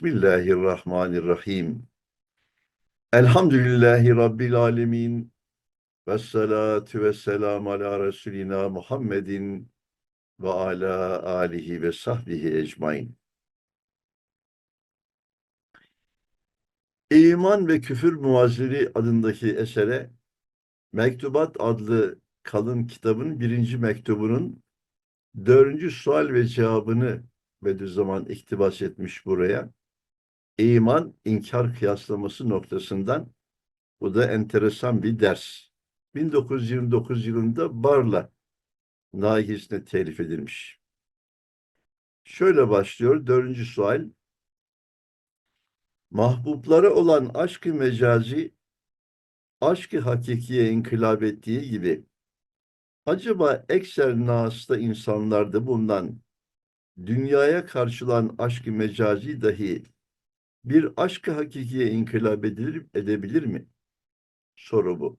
Bismillahirrahmanirrahim. Elhamdülillahi Rabbil alemin. Ve salatu ve selamu ala Resulina Muhammedin ve ala alihi ve sahbihi ecmain. İman ve Küfür Muazziri adındaki esere Mektubat adlı kalın kitabın birinci mektubunun dördüncü sual ve cevabını Bediüzzaman iktibas etmiş buraya. İman, inkar kıyaslaması noktasından bu da enteresan bir ders. 1929 yılında Barla nahisine telif edilmiş. Şöyle başlıyor dördüncü sual. Mahbublara olan aşkı mecazi, aşkı hakikiye inkılap ettiği gibi, acaba ekser nasıda insanlarda bulunan dünyaya karşılan aşkı mecazi dahi bir aşkı hakikiye inkılap edilir, edebilir mi? Soru bu.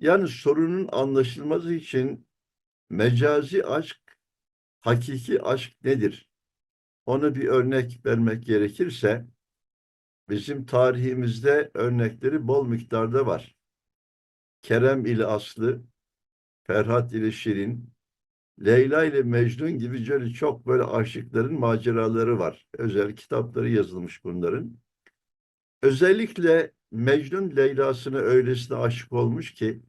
Yani sorunun anlaşılması için mecazi aşk, hakiki aşk nedir? Ona bir örnek vermek gerekirse, bizim tarihimizde örnekleri bol miktarda var. Kerem ile Aslı, Ferhat ile Şirin, Leyla ile Mecnun gibi böyle çok böyle aşıkların maceraları var. Özel kitapları yazılmış bunların. Özellikle Mecnun Leyla'sına öylesine aşık olmuş ki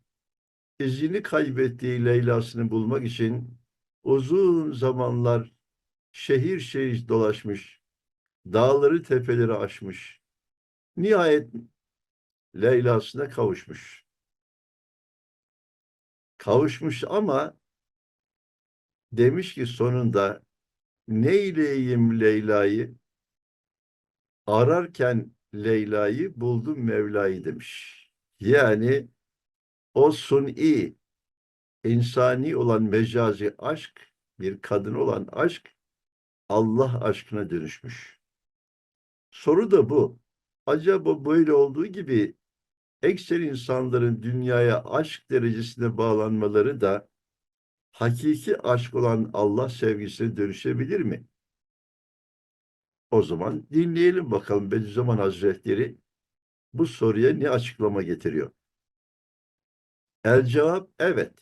izini kaybettiği Leyla'sını bulmak için uzun zamanlar şehir şehir dolaşmış, dağları tepeleri aşmış. Nihayet Leyla'sına kavuşmuş. Kavuşmuş ama demiş ki sonunda neyleyim Leyla'yı? Ararken Leyla'yı buldum Mevla'yı demiş. Yani o suni, insani olan mecazi aşk, bir kadın olan aşk, Allah aşkına dönüşmüş. Soru da bu. Acaba böyle olduğu gibi ekser insanların dünyaya aşk derecesine bağlanmaları da hakiki aşk olan Allah sevgisine dönüşebilir mi? O zaman dinleyelim bakalım Bediüzzaman Hazretleri bu soruya ne açıklama getiriyor? El cevap evet.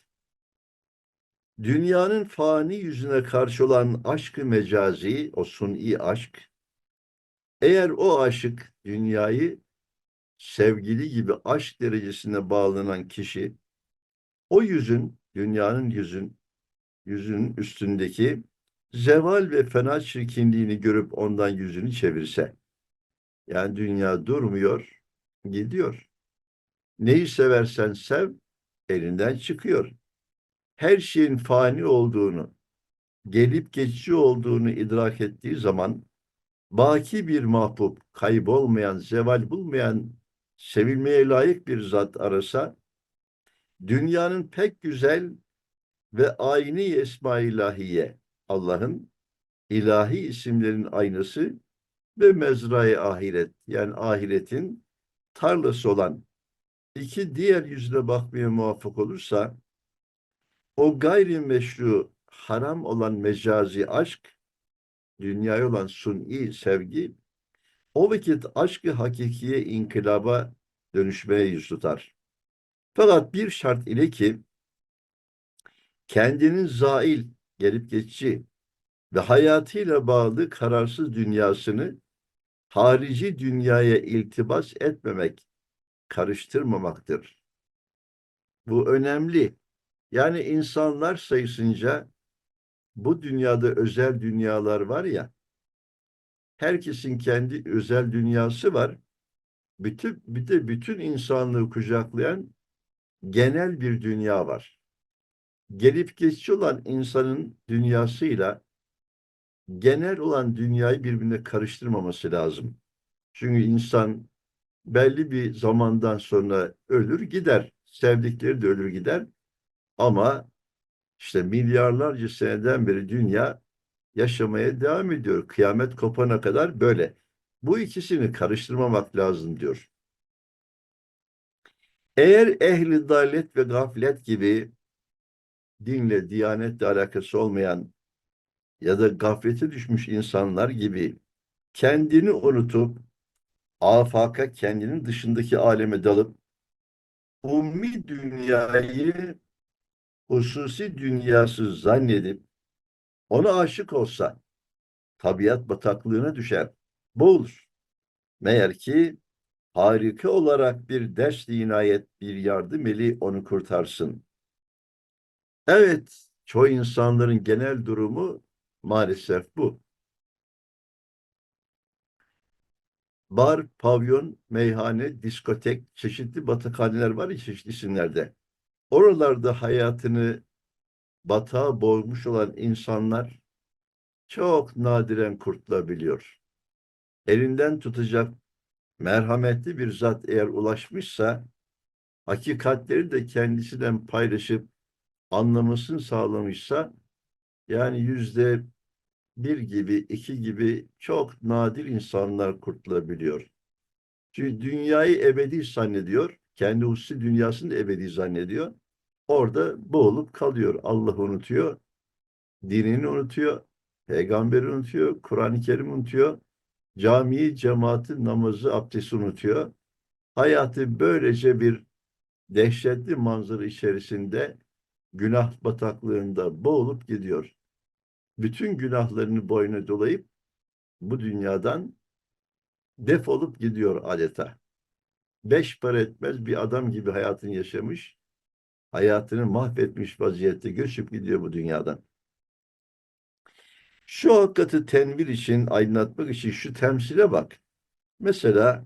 Dünyanın fani yüzüne karşı olan aşkı mecazi, o suni aşk, eğer o aşık dünyayı sevgili gibi aşk derecesine bağlanan kişi, o yüzün, dünyanın yüzün, yüzün üstündeki zeval ve fena çirkinliğini görüp ondan yüzünü çevirse, yani dünya durmuyor, gidiyor. Neyi seversen sev, elinden çıkıyor. Her şeyin fani olduğunu, gelip geçici olduğunu idrak ettiği zaman, baki bir mahbub, kaybolmayan, zeval bulmayan, sevilmeye layık bir zat arasa, dünyanın pek güzel ve ayni esma ilahiye, Allah'ın ilahi isimlerin aynası ve mezrayı ahiret, yani ahiretin tarlası olan iki diğer yüzüne bakmaya muvaffak olursa, o gayrimeşru haram olan mecazi aşk, dünyaya olan suni sevgi, o vakit aşkı hakikiye inkılaba dönüşmeye yüz tutar. Fakat bir şart ile ki, kendinin zail, gelip geçici ve hayatıyla bağlı kararsız dünyasını harici dünyaya iltibas etmemek, karıştırmamaktır. Bu önemli. Yani insanlar sayısınca bu dünyada özel dünyalar var ya, herkesin kendi özel dünyası var. Bütün, bir de bütün insanlığı kucaklayan genel bir dünya var. Gelip geçici olan insanın dünyasıyla genel olan dünyayı birbirine karıştırmaması lazım. Çünkü insan belli bir zamandan sonra ölür gider. Sevdikleri de ölür gider. Ama işte milyarlarca seneden beri dünya yaşamaya devam ediyor. Kıyamet kopana kadar böyle. Bu ikisini karıştırmamak lazım diyor. Eğer ehli dalet ve gaflet gibi dinle, diyanetle alakası olmayan ya da gaflete düşmüş insanlar gibi kendini unutup afaka kendinin dışındaki aleme dalıp ummi dünyayı hususi dünyası zannedip ona aşık olsa tabiat bataklığına düşer, boğulur. Meğer ki harika olarak bir ders inayet bir yardım eli onu kurtarsın. Evet, çoğu insanların genel durumu maalesef bu. Bar, pavyon, meyhane, diskotek, çeşitli batakhaneler var ya çeşitli isimlerde. Oralarda hayatını batağa boğmuş olan insanlar çok nadiren kurtulabiliyor. Elinden tutacak merhametli bir zat eğer ulaşmışsa hakikatleri de kendisinden paylaşıp anlamasını sağlamışsa yani yüzde bir gibi, iki gibi çok nadir insanlar kurtulabiliyor. Çünkü dünyayı ebedi zannediyor. Kendi hususi dünyasını ebedi zannediyor. Orada boğulup kalıyor. Allah unutuyor. Dinini unutuyor. Peygamberi unutuyor. Kur'an-ı Kerim unutuyor. Camiyi, cemaati, namazı, abdesti unutuyor. Hayatı böylece bir dehşetli manzara içerisinde günah bataklığında boğulup gidiyor. Bütün günahlarını boyuna dolayıp bu dünyadan defolup gidiyor adeta. Beş para etmez bir adam gibi hayatını yaşamış, hayatını mahvetmiş vaziyette göçüp gidiyor bu dünyadan. Şu hakikati tenvir için, aydınlatmak için şu temsile bak. Mesela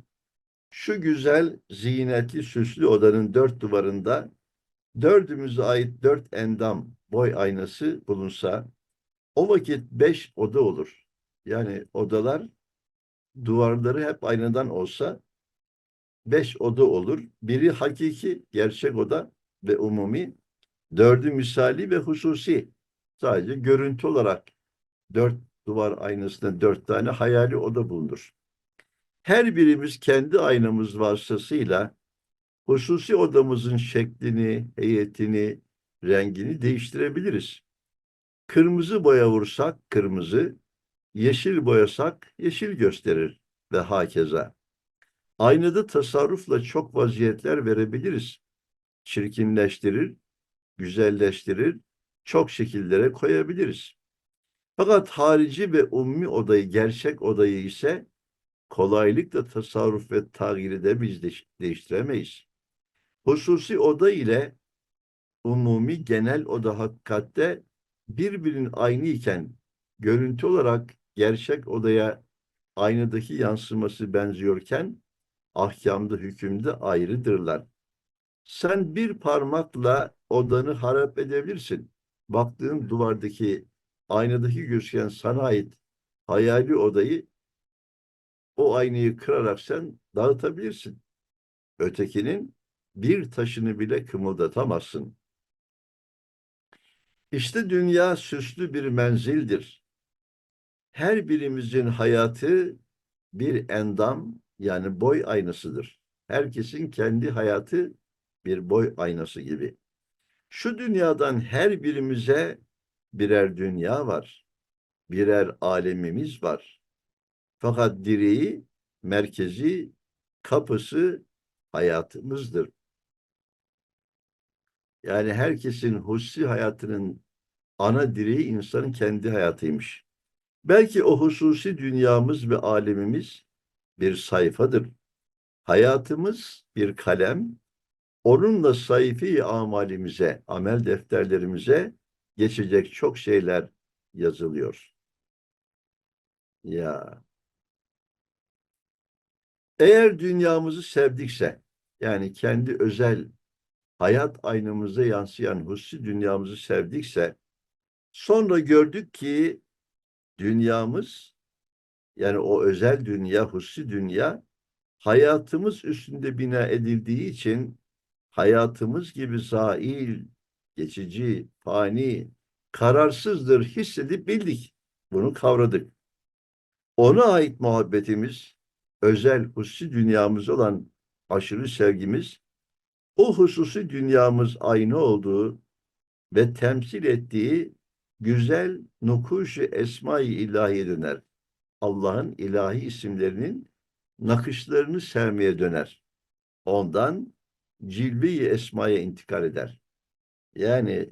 şu güzel, zinetli, süslü odanın dört duvarında dördümüze ait dört endam boy aynası bulunsa o vakit beş oda olur. Yani odalar duvarları hep aynadan olsa beş oda olur. Biri hakiki, gerçek oda ve umumi. Dördü misali ve hususi. Sadece görüntü olarak dört duvar aynasında dört tane hayali oda bulunur. Her birimiz kendi aynamız vasıtasıyla hususi odamızın şeklini, heyetini, rengini değiştirebiliriz. Kırmızı boya vursak kırmızı, yeşil boyasak yeşil gösterir ve hakeza. Aynada tasarrufla çok vaziyetler verebiliriz. Çirkinleştirir, güzelleştirir, çok şekillere koyabiliriz. Fakat harici ve ummi odayı, gerçek odayı ise kolaylıkla tasarruf ve tağyir de biz değiştiremeyiz. Hususi oda ile umumi genel oda hakikatte birbirinin aynı iken görüntü olarak gerçek odaya aynadaki yansıması benziyorken ahkamda hükümde ayrıdırlar. Sen bir parmakla odanı harap edebilirsin. Baktığın duvardaki aynadaki gözüken sana ait hayali odayı o aynayı kırarak sen dağıtabilirsin. Ötekinin bir taşını bile kımıldatamazsın. İşte dünya süslü bir menzildir. Her birimizin hayatı bir endam yani boy aynasıdır. Herkesin kendi hayatı bir boy aynası gibi. Şu dünyadan her birimize birer dünya var. Birer alemimiz var. Fakat direği, merkezi, kapısı hayatımızdır. Yani herkesin hususi hayatının ana direği insanın kendi hayatıymış. Belki o hususi dünyamız ve alemimiz bir sayfadır. Hayatımız bir kalem, onunla sayfi amalimize, amel defterlerimize geçecek çok şeyler yazılıyor. Ya. Eğer dünyamızı sevdikse, yani kendi özel hayat aynamıza yansıyan hususi dünyamızı sevdikse, sonra gördük ki dünyamız, yani o özel dünya, hususi dünya, hayatımız üstünde bina edildiği için hayatımız gibi zail, geçici, fani, kararsızdır hissedip bildik. Bunu kavradık. Ona ait muhabbetimiz, özel hususi dünyamız olan aşırı sevgimiz, o hususi dünyamız aynı olduğu ve temsil ettiği güzel nukuşu esma-i ilahiye döner. Allah'ın ilahi isimlerinin nakışlarını sermeye döner. Ondan cilve-i esmaya intikal eder. Yani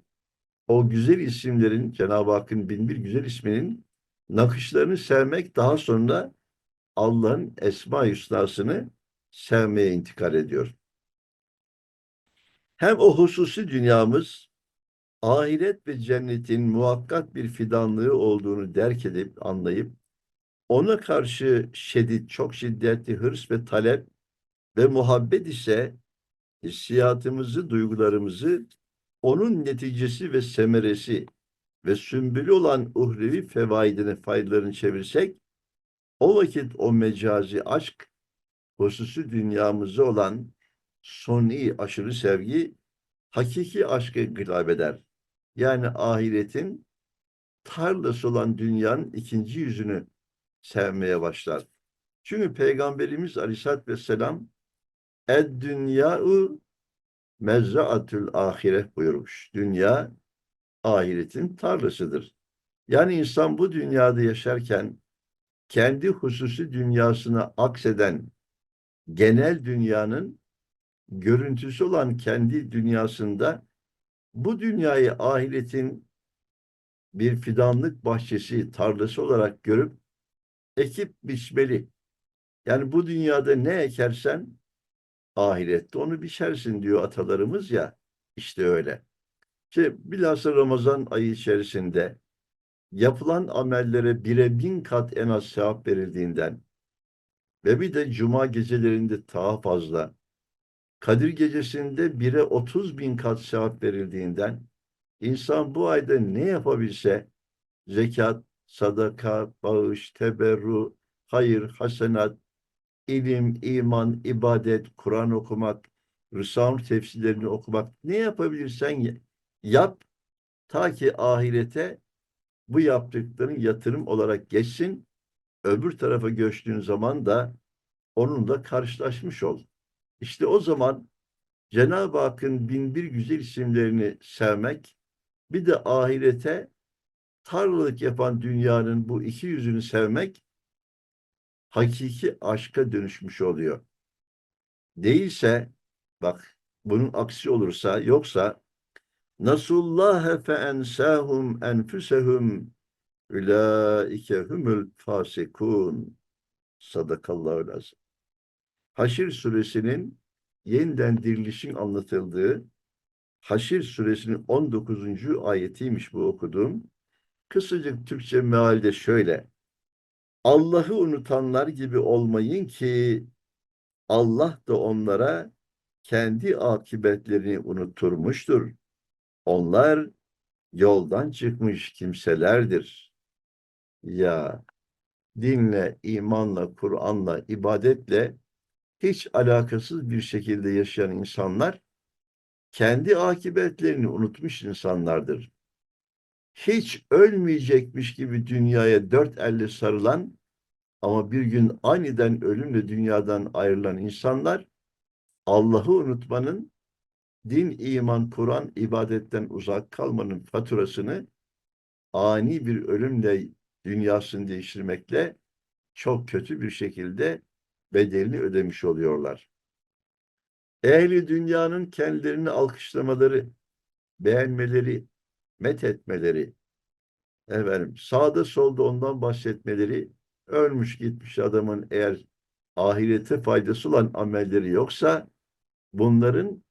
o güzel isimlerin, Cenab-ı Hakk'ın bin bir güzel isminin nakışlarını sermek daha sonra Allah'ın esma hüsnasını sevmeye intikal ediyor. Hem o hususi dünyamız ahiret ve cennetin muhakkak bir fidanlığı olduğunu derk edip anlayıp ona karşı şiddet, çok şiddetli hırs ve talep ve muhabbet ise hissiyatımızı, duygularımızı onun neticesi ve semeresi ve sümbülü olan uhrevi fevaidine faydalarını çevirsek o vakit o mecazi aşk hususi dünyamızda olan suni aşırı sevgi hakiki aşkı gılab eder. Yani ahiretin tarlası olan dünyanın ikinci yüzünü sevmeye başlar. Çünkü Peygamberimiz Aleyhisselatü Vesselam Ed dünya'u mezraatül ahire buyurmuş. Dünya ahiretin tarlasıdır. Yani insan bu dünyada yaşarken kendi hususi dünyasına akseden genel dünyanın görüntüsü olan kendi dünyasında bu dünyayı ahiretin bir fidanlık bahçesi, tarlası olarak görüp ekip biçmeli. Yani bu dünyada ne ekersen ahirette onu biçersin diyor atalarımız ya. İşte öyle. İşte bilhassa Ramazan ayı içerisinde yapılan amellere bire bin kat en az sevap verildiğinden ve bir de cuma gecelerinde daha fazla Kadir gecesinde bire otuz bin kat sevap verildiğinden insan bu ayda ne yapabilse zekat, sadaka, bağış, teberru, hayır, hasenat, ilim, iman, ibadet, Kur'an okumak, Risale tefsirlerini okumak ne yapabilirsen yap ta ki ahirete bu yaptıkların yatırım olarak geçsin. Öbür tarafa göçtüğün zaman da onunla karşılaşmış ol. İşte o zaman Cenab-ı Hakk'ın bin bir güzel isimlerini sevmek, bir de ahirete tarlalık yapan dünyanın bu iki yüzünü sevmek, hakiki aşka dönüşmüş oluyor. Değilse, bak bunun aksi olursa, yoksa Nasullâhe fe ensâhum enfüsehum ulaike humul fasikun. Sadakallahu lazım. Haşir suresinin yeniden dirilişin anlatıldığı Haşir suresinin 19. ayetiymiş bu okuduğum. Kısacık Türkçe mealde şöyle. Allah'ı unutanlar gibi olmayın ki Allah da onlara kendi akıbetlerini unutturmuştur. Onlar yoldan çıkmış kimselerdir. Ya dinle, imanla, Kur'an'la, ibadetle hiç alakasız bir şekilde yaşayan insanlar kendi akıbetlerini unutmuş insanlardır. Hiç ölmeyecekmiş gibi dünyaya dört elle sarılan ama bir gün aniden ölümle dünyadan ayrılan insanlar Allah'ı unutmanın din, iman, Kur'an, ibadetten uzak kalmanın faturasını ani bir ölümle dünyasını değiştirmekle çok kötü bir şekilde bedelini ödemiş oluyorlar. Ehli dünyanın kendilerini alkışlamaları, beğenmeleri, met etmeleri, efendim, sağda solda ondan bahsetmeleri, ölmüş gitmiş adamın eğer ahirete faydası olan amelleri yoksa bunların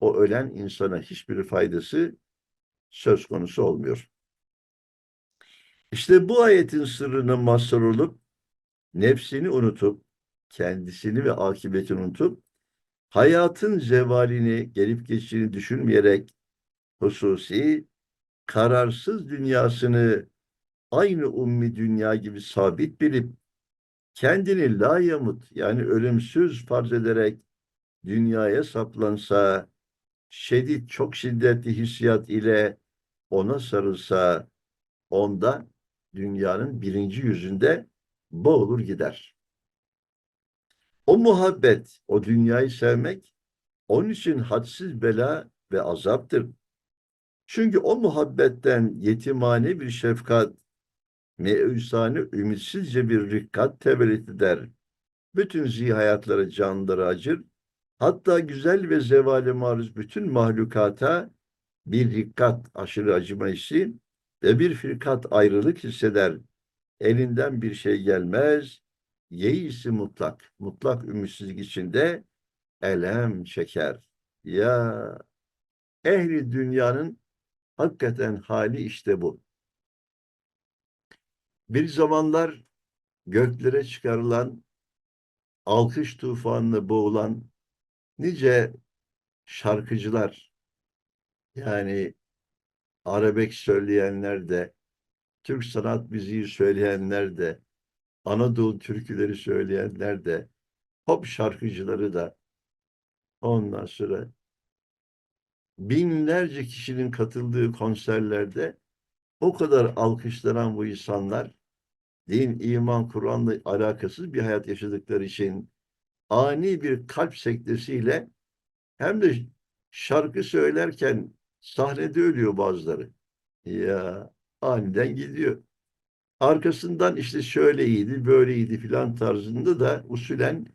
o ölen insana hiçbir faydası söz konusu olmuyor. İşte bu ayetin sırrını mazhar olup nefsini unutup kendisini ve akıbetini unutup hayatın zevalini gelip geçtiğini düşünmeyerek hususi kararsız dünyasını aynı ummi dünya gibi sabit bilip kendini la yamut yani ölümsüz farz ederek dünyaya saplansa şiddet çok şiddetli hissiyat ile ona sarılsa onda dünyanın birinci yüzünde boğulur gider. O muhabbet, o dünyayı sevmek onun için hadsiz bela ve azaptır. Çünkü o muhabbetten yetimane bir şefkat meusane ümitsizce bir rikkat tevellit eder. Bütün zihayatlara canları acır. Hatta güzel ve zevale maruz bütün mahlukata bir dikkat aşırı acıma ve bir firkat ayrılık hisseder. Elinden bir şey gelmez. Yeisi mutlak, mutlak ümitsizlik içinde elem çeker. Ya ehli dünyanın hakikaten hali işte bu. Bir zamanlar göklere çıkarılan, alkış tufanına boğulan nice şarkıcılar, yani Arabek söyleyenler de, Türk sanat müziği söyleyenler de, Anadolu türküleri söyleyenler de, pop şarkıcıları da, ondan sonra binlerce kişinin katıldığı konserlerde o kadar alkışlanan bu insanlar din, iman, Kur'an'la alakasız bir hayat yaşadıkları için ani bir kalp sektesiyle hem de şarkı söylerken sahnede ölüyor bazıları. Ya aniden gidiyor. Arkasından işte şöyle iyiydi, böyle iyiydi filan tarzında da usulen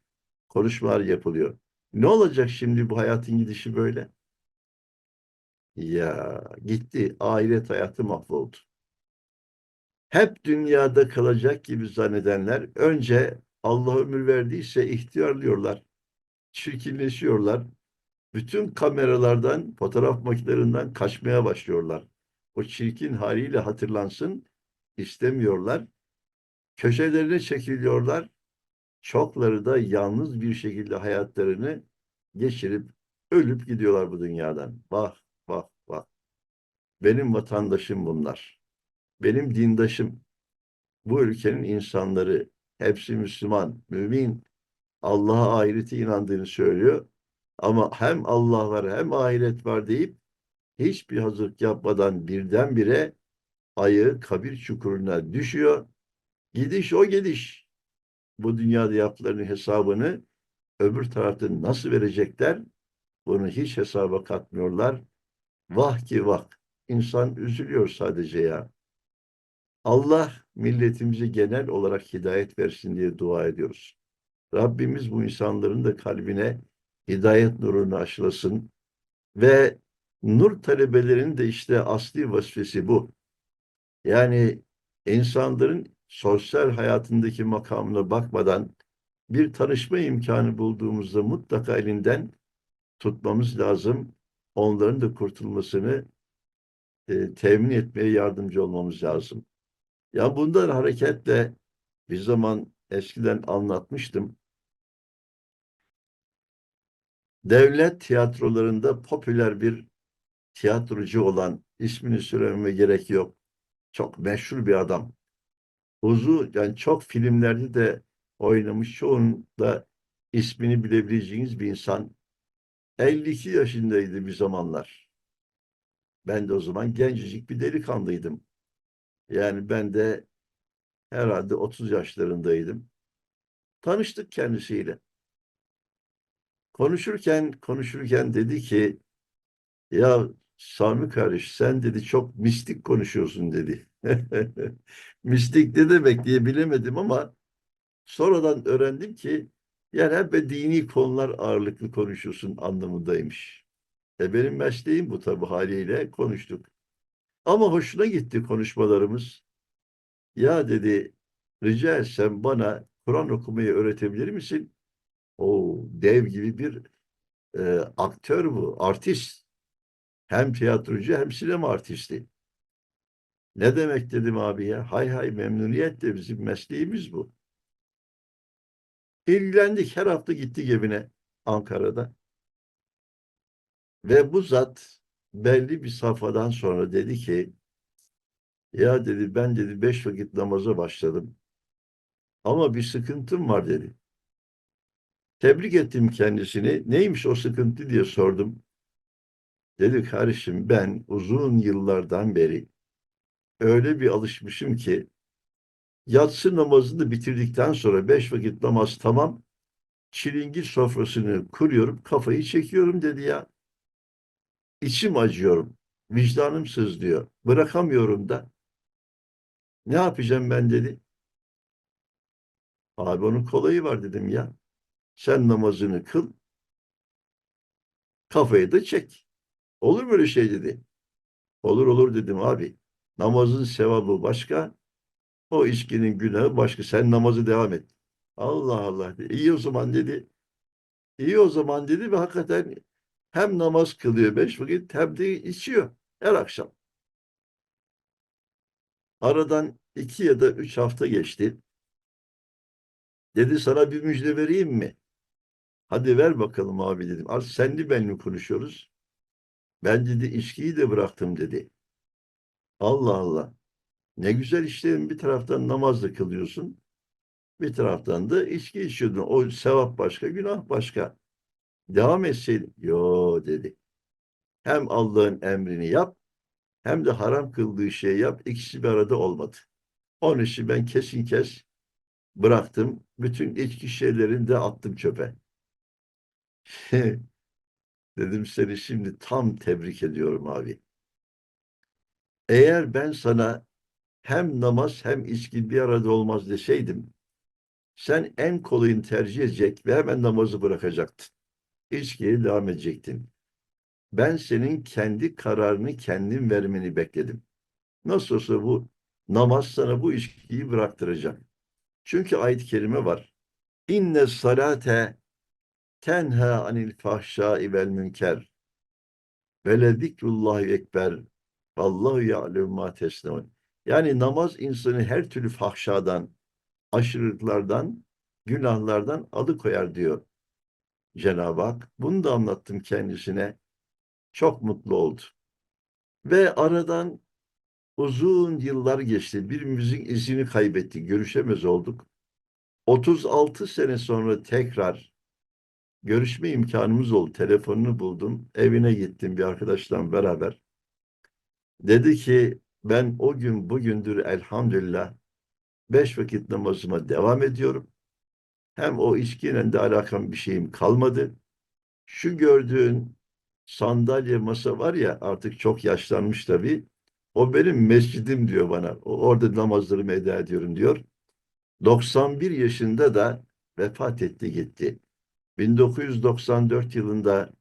konuşmalar yapılıyor. Ne olacak şimdi bu hayatın gidişi böyle? Ya gitti. Ahiret hayatı mahvoldu. Hep dünyada kalacak gibi zannedenler önce Allah ömür verdiyse ihtiyarlıyorlar. Çirkinleşiyorlar. Bütün kameralardan, fotoğraf makinelerinden kaçmaya başlıyorlar. O çirkin haliyle hatırlansın istemiyorlar. Köşelerine çekiliyorlar. Çokları da yalnız bir şekilde hayatlarını geçirip ölüp gidiyorlar bu dünyadan. Bak, bak, bak. Benim vatandaşım bunlar. Benim dindaşım. Bu ülkenin insanları hepsi Müslüman, mümin, Allah'a ahirete inandığını söylüyor. Ama hem Allah var hem ahiret var deyip hiçbir hazırlık yapmadan birdenbire ayı kabir çukuruna düşüyor. Gidiş o gidiş. Bu dünyada yaptıklarının hesabını öbür tarafta nasıl verecekler? Bunu hiç hesaba katmıyorlar. Vah ki vah. İnsan üzülüyor sadece ya. Allah milletimize genel olarak hidayet versin diye dua ediyoruz. Rabbimiz bu insanların da kalbine hidayet nurunu aşılasın ve nur talebelerinin de işte asli vazifesi bu. Yani insanların sosyal hayatındaki makamına bakmadan bir tanışma imkanı bulduğumuzda mutlaka elinden tutmamız lazım. Onların da kurtulmasını e, temin etmeye yardımcı olmamız lazım. Ya bundan hareketle bir zaman eskiden anlatmıştım. Devlet tiyatrolarında popüler bir tiyatrocu olan ismini söylememe gerek yok. Çok meşhur bir adam. Uzun yani çok filmlerde de oynamış. Çoğunda ismini bilebileceğiniz bir insan. 52 yaşındaydı bir zamanlar. Ben de o zaman gencecik bir delikanlıydım. Yani ben de herhalde 30 yaşlarındaydım. Tanıştık kendisiyle. Konuşurken konuşurken dedi ki ya Sami kardeş sen dedi çok mistik konuşuyorsun dedi. mistik ne demek diye bilemedim ama sonradan öğrendim ki yani hep dini konular ağırlıklı konuşuyorsun anlamındaymış. E benim mesleğim bu tabii haliyle konuştuk. Ama hoşuna gitti konuşmalarımız. Ya dedi rica etsem bana Kur'an okumayı öğretebilir misin? O dev gibi bir e, aktör bu, artist. Hem tiyatrocu hem sinema artisti. Ne demek dedim abi ya? Hay hay memnuniyetle bizim mesleğimiz bu. İlgilendik. Her hafta gittik evine Ankara'da. Ve bu zat belli bir safhadan sonra dedi ki ya dedi ben dedi beş vakit namaza başladım. Ama bir sıkıntım var dedi. Tebrik ettim kendisini. Neymiş o sıkıntı diye sordum. Dedi kardeşim ben uzun yıllardan beri öyle bir alışmışım ki yatsı namazını bitirdikten sonra beş vakit namaz tamam çilingir sofrasını kuruyorum kafayı çekiyorum dedi ya. İçim acıyorum. Vicdanım sızlıyor. Bırakamıyorum da. Ne yapacağım ben dedi. Abi onun kolayı var dedim ya. Sen namazını kıl. Kafayı da çek. Olur mu öyle şey dedi. Olur olur dedim abi. Namazın sevabı başka. O içkinin günahı başka. Sen namazı devam et. Allah Allah. dedi. İyi o zaman dedi. İyi o zaman dedi ve hakikaten hem namaz kılıyor beş vakit hem de içiyor her akşam. Aradan iki ya da üç hafta geçti. Dedi sana bir müjde vereyim mi? Hadi ver bakalım abi dedim. Az senli benli konuşuyoruz. Ben dedi içkiyi de bıraktım dedi. Allah Allah. Ne güzel işte bir taraftan namaz da kılıyorsun. Bir taraftan da içki içiyordun. O sevap başka, günah başka. Devam etseydin. Yo dedi. Hem Allah'ın emrini yap, hem de haram kıldığı şeyi yap. İkisi bir arada olmadı. Onun için ben kesin kes bıraktım. Bütün içki şeylerini de attım çöpe. Dedim seni şimdi tam tebrik ediyorum abi. Eğer ben sana hem namaz hem içki bir arada olmaz deseydim, sen en kolayını tercih edecek ve hemen namazı bırakacaktın. İçkiye devam edecektin. Ben senin kendi kararını kendin vermeni bekledim. Nasıl olsa bu namaz sana bu içkiyi bıraktıracak. Çünkü ayet-i kerime var. İnne salate tenha anil fahşai vel münker ve le zikrullahi ekber vallahu ya'lemu ma tesneun. Yani namaz insanı her türlü fahşadan, aşırılıklardan, günahlardan alıkoyar diyor Cenab-ı Hak. Bunu da anlattım kendisine. Çok mutlu oldu. Ve aradan uzun yıllar geçti. Birbirimizin izini kaybettik. Görüşemez olduk. 36 sene sonra tekrar görüşme imkanımız oldu. Telefonunu buldum. Evine gittim bir arkadaşla beraber. Dedi ki ben o gün bugündür elhamdülillah beş vakit namazıma devam ediyorum. Hem o içkiyle de alakam bir şeyim kalmadı. Şu gördüğün sandalye masa var ya artık çok yaşlanmış tabii. O benim mescidim diyor bana. Orada namazlarımı eda ediyorum diyor. 91 yaşında da vefat etti gitti. 1994 yılında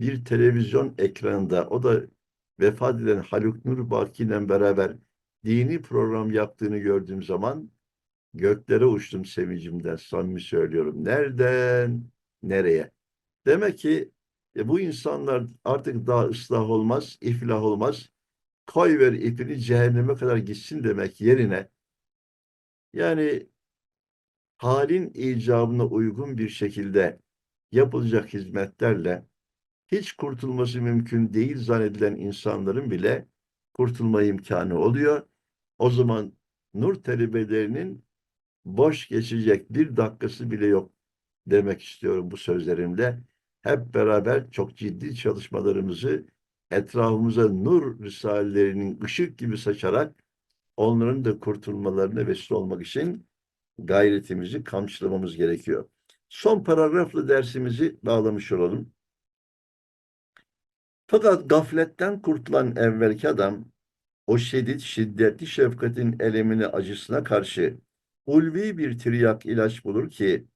bir televizyon ekranında o da vefat eden Haluk Nur Baki ile beraber dini program yaptığını gördüğüm zaman göklere uçtum sevincimden samimi söylüyorum. Nereden nereye? Demek ki e, bu insanlar artık daha ıslah olmaz, iflah olmaz. Koy ver ipini cehenneme kadar gitsin demek yerine yani halin icabına uygun bir şekilde yapılacak hizmetlerle hiç kurtulması mümkün değil zannedilen insanların bile kurtulma imkanı oluyor. O zaman nur talebelerinin boş geçecek bir dakikası bile yok demek istiyorum bu sözlerimle. Hep beraber çok ciddi çalışmalarımızı etrafımıza nur risalelerinin ışık gibi saçarak onların da kurtulmalarına vesile olmak için gayretimizi kamçılamamız gerekiyor. Son paragraflı dersimizi bağlamış olalım. Fakat gafletten kurtulan evvelki adam o şiddet, şiddetli şefkatin elemine, acısına karşı ulvi bir tiryak ilaç bulur ki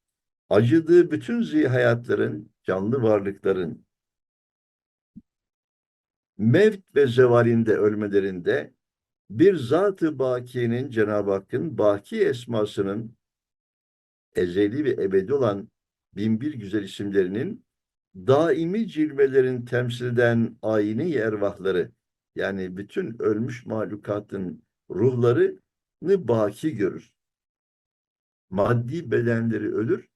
acıdığı bütün zihayatların, canlı varlıkların mevt ve zevalinde ölmelerinde bir zat-ı bakiyenin Cenab-ı Hakk'ın baki esmasının ezeli ve ebedi olan binbir güzel isimlerinin daimi cilvelerin temsil eden ayini ervahları yani bütün ölmüş mahlukatın ruhlarını baki görür. Maddi bedenleri ölür,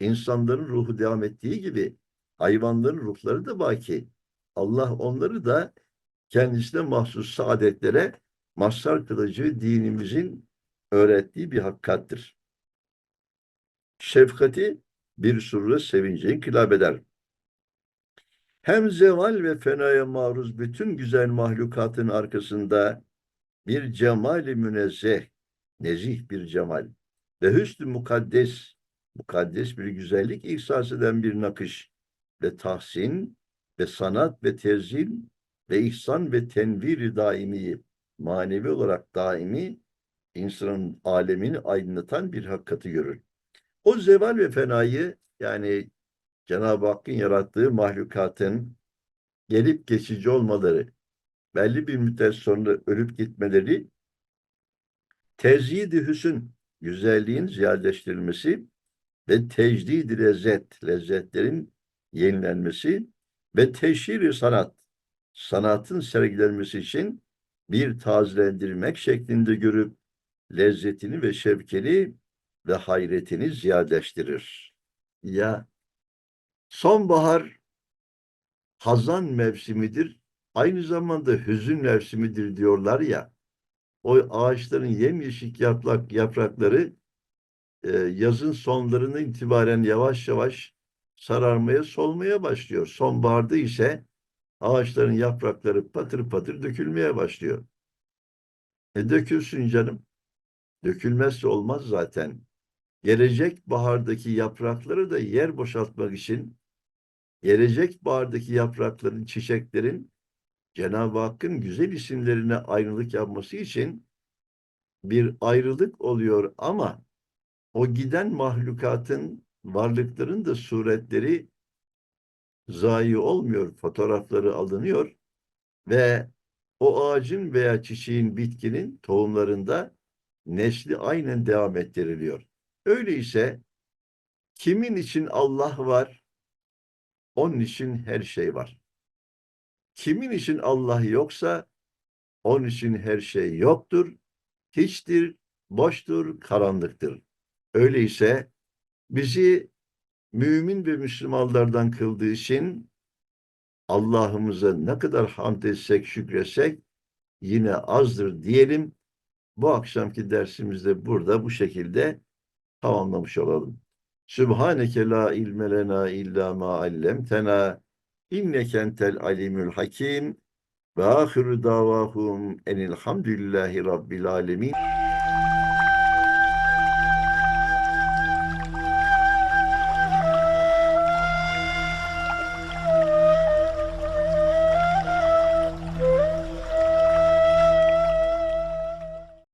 insanların ruhu devam ettiği gibi hayvanların ruhları da baki. Allah onları da kendisine mahsus saadetlere mazhar kılıcı dinimizin öğrettiği bir hakikattır. Şefkati bir surra sevince inkılap eder. Hem zeval ve fenaya maruz bütün güzel mahlukatın arkasında bir cemali münezzeh, nezih bir cemal ve hüsnü mukaddes, mukaddes bir güzellik ihsas eden bir nakış ve tahsin ve sanat ve tezil ve ihsan ve tenviri daimi, manevi olarak daimi insanın alemini aydınlatan bir hakikati görür. O zeval ve fenayı yani Cenab-ı Hakk'ın yarattığı mahlukatın gelip geçici olmaları, belli bir müddet sonra ölüp gitmeleri, tezyid-i hüsn, güzelliğin ziyadeleştirilmesi ve tecdid lezzet, lezzetlerin yenilenmesi ve teşhir sanat, sanatın sergilenmesi için bir tazelendirmek şeklinde görüp lezzetini ve şevkini ve hayretini ziyadeleştirir. Ya sonbahar hazan mevsimidir, aynı zamanda hüzün mevsimidir diyorlar ya, o ağaçların yemyeşil yaprak, yaprakları e, yazın sonlarına itibaren yavaş yavaş sararmaya, solmaya başlıyor. Sonbaharda ise ağaçların yaprakları patır patır dökülmeye başlıyor. E dökülsün canım. Dökülmezse olmaz zaten. Gelecek bahardaki yaprakları da yer boşaltmak için gelecek bahardaki yaprakların, çiçeklerin Cenab-ı Hakk'ın güzel isimlerine ayrılık yapması için bir ayrılık oluyor ama o giden mahlukatın, varlıkların da suretleri zayi olmuyor, fotoğrafları alınıyor ve o ağacın veya çiçeğin, bitkinin tohumlarında nesli aynen devam ettiriliyor. Öyleyse kimin için Allah var, onun için her şey var. Kimin için Allah yoksa, onun için her şey yoktur, hiçtir, boştur, karanlıktır. Öyleyse bizi mümin ve Müslümanlardan kıldığı için Allah'ımıza ne kadar hamd etsek, şükretsek yine azdır diyelim. Bu akşamki dersimizde burada bu şekilde tamamlamış olalım. Sübhaneke la ilme lena illa ma allemtena inneke alimul hakim ve ahiru davahum enilhamdülillahi rabbil alemin.